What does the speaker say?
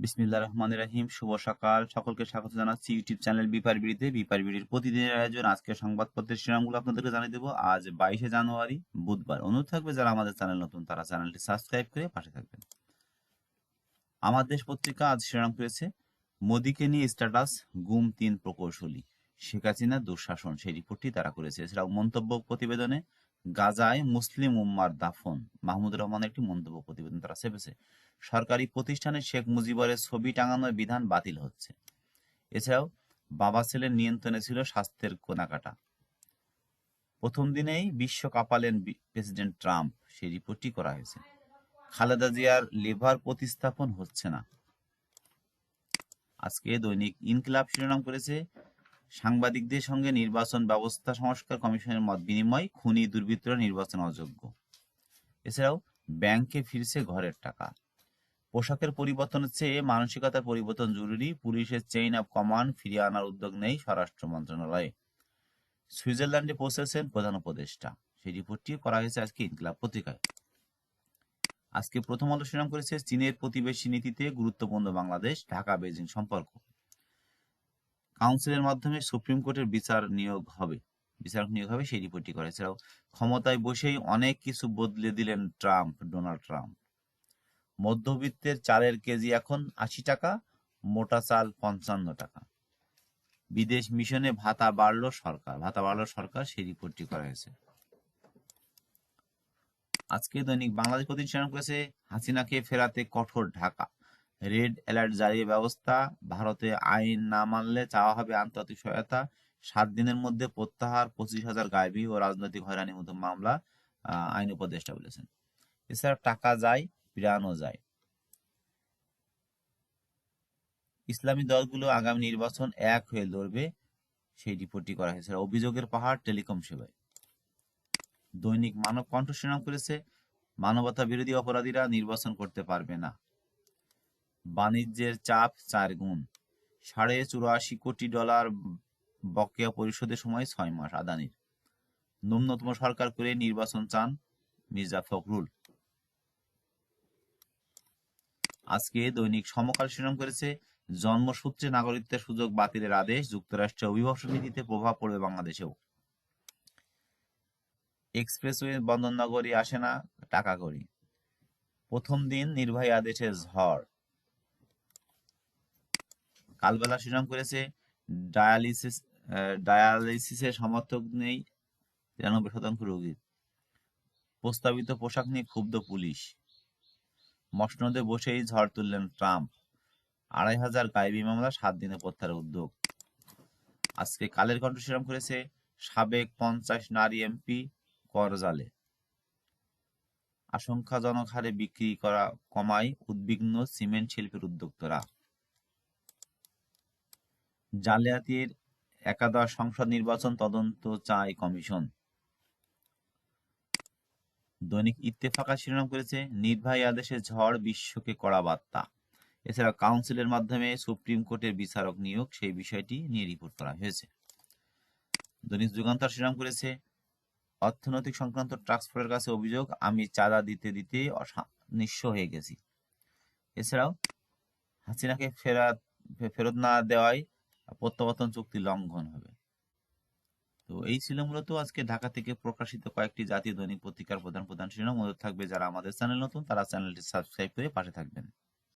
বিসমিল্লাহ রহমান রাহিম, শুভ সকাল। সকলকে স্বাগত জানাচ্ছি ইউটিউব চ্যানেল বিপার বিড়িতে। বিপার বিড়ির প্রতিদিনের আয়োজন, আজকের সংবাদপত্রের শিরোনামগুলো আপনাদেরকে জানিয়ে দেবো। আজ বাইশে জানুয়ারি, বুধবার। অনুরোধ থাকবে যারা আমাদের চ্যানেল নতুন, তারা চ্যানেলটি সাবস্ক্রাইব করে পাশে থাকবেন। আমার দেশ পত্রিকা আজ শিরোনাম করেছে, মোদীকে নিয়ে স্ট্যাটাস, গুম তিন প্রকৌশলী। শেখ হাসিনা দুঃশাসন, সেই রিপোর্টটি তারা করেছে। এছাড়াও মন্তব্য প্রতিবেদনে গাজায় মুসলিম উম্মার দাফন। মাহমুদ রহমানের একটি মন্তব্য প্রতিবেদন তারা ছেপেছে। সরকারি প্রতিষ্ঠানে শেখ মুজিবরের ছবি টাঙানোর বিধান বাতিল হচ্ছে। এছাড়াও বাবা ছেলের নিয়ন্ত্রণে ছিল স্বাস্থ্যের কেনাকাটা। প্রথম দিনেই বিশ্ব কাঁপালেন প্রেসিডেন্ট ট্রাম্প সেই রিপোর্টটি করা হয়েছে। খালেদা জিয়ার লিভার প্রতিস্থাপন হচ্ছে না। আজকে দৈনিক ইনকিলাব শিরোনাম করেছে সাংবাদিকদের সঙ্গে নির্বাচন ব্যবস্থা সংস্কার কমিশনের মত বিনিময় খুনি দুর্বৃত্তরা নির্বাচন অযোগ্য। এছাড়াও ব্যাংকে ফিরছে ঘরের টাকা। পোশাকের পরিবর্তনের চেয়ে মানসিকতার পরিবর্তন জরুরি। পুলিশের চেইন অফ কমান্ড ফিরিয়ে আনার উদ্যোগ নেই স্বরাষ্ট্র মন্ত্রণালয়ে। সুইজারল্যান্ডে পৌঁছেছেন প্রধান উপদেষ্টা। সেই রিপোর্টটি করা হয়েছে আজকে ইনকিলাব পত্রিকায়। আজকে প্রথম আলো শিরোনাম করেছে চীনের প্রতিবেশী নীতিতে গুরুত্বপূর্ণ বাংলাদেশ ঢাকা বেজিং সম্পর্ক। কাউন্সিলের মাধ্যমে সুপ্রিম কোর্টের বিচার নিয়োগ হবে। বিচারক নিয়োগ হবে, সেই রিপোর্টটি করা। এছাড়াও ক্ষমতায় বসেই অনেক কিছু বদলে দিলেন ট্রাম্প, ডোনাল্ড ট্রাম্প। মধ্যবিত্তের চালের কেজি এখন আশি টাকা, মোটা চাল পঞ্চান্ন টাকা। বিদেশ মিশনে ভাতা বাড়ল সরকার, ভাতা বাড়ল সরকার, সেই রিপোর্টটি করা হয়েছে। আজকে দৈনিক বাংলাদেশ প্রতিষ্ঠান করেছে, হাসিনাকে ফেরাতে কঠোর ঢাকা। রেড অ্যালার্ট জারি ব্যবস্থা, ভারতে আইন না মানলে চাওয়া হবে আন্তর্জাতিক সহায়তা, সাত দিনের মধ্যে প্রত্যাহার, পঁচিশ হাজার গায়েবী ও রাজনৈতিক হয়রানি মতো মামলা আইন উপদেষ্টা বলেছেন। এছাড়া টাকা যায়, প্রাণও যায়। ইসলামী দলগুলো আগামী নির্বাচন এক হয়ে লড়বে, সেই রিপোর্টটি করা হয়েছে। অভিযোগের পাহাড় টেলিকম সেবায়। দৈনিক মানব কণ্ঠ শিরোনাম করেছে মানবতা বিরোধী অপরাধীরা নির্বাচন করতে পারবে না। বাণিজ্যের চাপ চার গুণ। সাড়ে চুরাশি কোটি ডলার বকেয়া পরিশোধের সময় ছয় মাস আদানির। ন্যূনতম সরকার করে নির্বাচন চান মির্জা ফখরুল। আজকে দৈনিক সমকাল শিরোনাম করেছে, জন্মসূত্রে নাগরিকত্বের সুযোগ বাতিলের আদেশ যুক্তরাষ্ট্রের অভিবাসন নীতিতে প্রভাব পড়বে বাংলাদেশেও। এক্সপ্রেসওয়ে বন্দরনগরী আসে না টাকা করি প্রথম দিন নির্বাহী আদেশে ঝড়। কালবেলা শিরোনাম করেছে ডায়ালিসিস ডায়ালিসিসের সমর্থক নেই তিরানব্বই শতাংশ রোগীর প্রস্তাবিত পোশাক নিয়ে ক্ষুব্ধ পুলিশ। মসনদে বসেই ঝড় তুললেন ট্রাম্প। আড়াই হাজার গায়েবী মামলা, সাত দিনে প্রত্যাহারের উদ্যোগ। আজকে কালের কণ্ঠ শিরোনাম করেছে সাবেক পঞ্চাশ নারী এমপি করজালে। আশঙ্কাজনক হারে বিক্রি করা কমায় উদ্বিগ্ন সিমেন্ট শিল্পের উদ্যোক্তারা। জালিয়াতির একাদশ সংসদ নির্বাচন তদন্ত চায় কমিশন। দৈনিক ইত্তেফাকা শিরোনাম করেছে, নির্বাহী আদেশে ঝড় বিশ্বকে কড়া বার্তা। এছাড়া কাউন্সিলের মাধ্যমে সুপ্রিম কোর্টের বিচারক নিয়োগ, সেই বিষয়টি নিয়ে রিপোর্ট করা হয়েছে। দৈনিক যুগান্তর শিরোনাম করেছে, অর্থনৈতিক সংক্রান্ত ট্রান্সফারের কাছে অভিযোগ, আমি চাঁদা দিতে দিতে নিঃস্ব হয়ে গেছি। এছাড়াও হাসিনাকে ফেরত ফেরত না দেওয়ায় প্রত্যাবর্তন চুক্তি লঙ্ঘন হবে। তো এই ছিল মূলত আজকে ঢাকা থেকে প্রকাশিত কয়েকটি জাতীয় দৈনিক পত্রিকার প্রধান প্রধান শিরোনাম। থাকবে যারা আমাদের চ্যানেল নতুন, তারা চ্যানেলটি সাবস্ক্রাইব করে পাশে থাকবেন।